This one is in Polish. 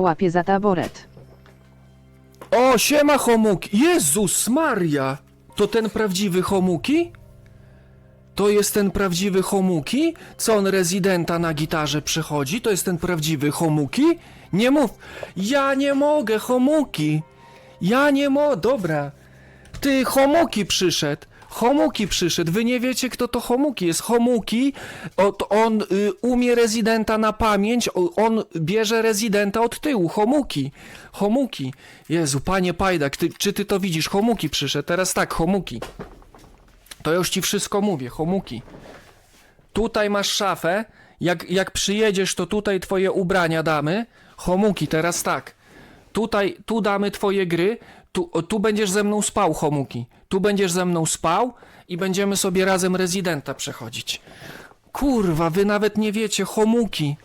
łapie za taboret. O, siema Homuki! Jezus Maria! To ten prawdziwy Homuki? To jest ten prawdziwy Homuki? Co on rezydenta na gitarze przychodzi? To jest ten prawdziwy Homuki? Nie mów! Ja nie mogę, Homuki! Ja nie mo... Dobra. Ty, Homuki przyszedł. Homuki przyszedł. Wy nie wiecie, kto to Homuki jest. Homuki, on y, umie rezydenta na pamięć, on bierze rezydenta od tyłu. Homuki. Homuki. Jezu, panie Pajdak, ty, czy ty to widzisz? Homuki przyszedł. Teraz tak, Homuki. To już ci wszystko mówię, Homuki. Tutaj masz szafę. Jak, jak przyjedziesz, to tutaj twoje ubrania damy. Homuki, teraz tak. Tutaj, tu damy twoje gry. Tu, tu będziesz ze mną spał, Homuki. Tu będziesz ze mną spał i będziemy sobie razem rezydenta przechodzić. Kurwa, wy nawet nie wiecie, Homuki.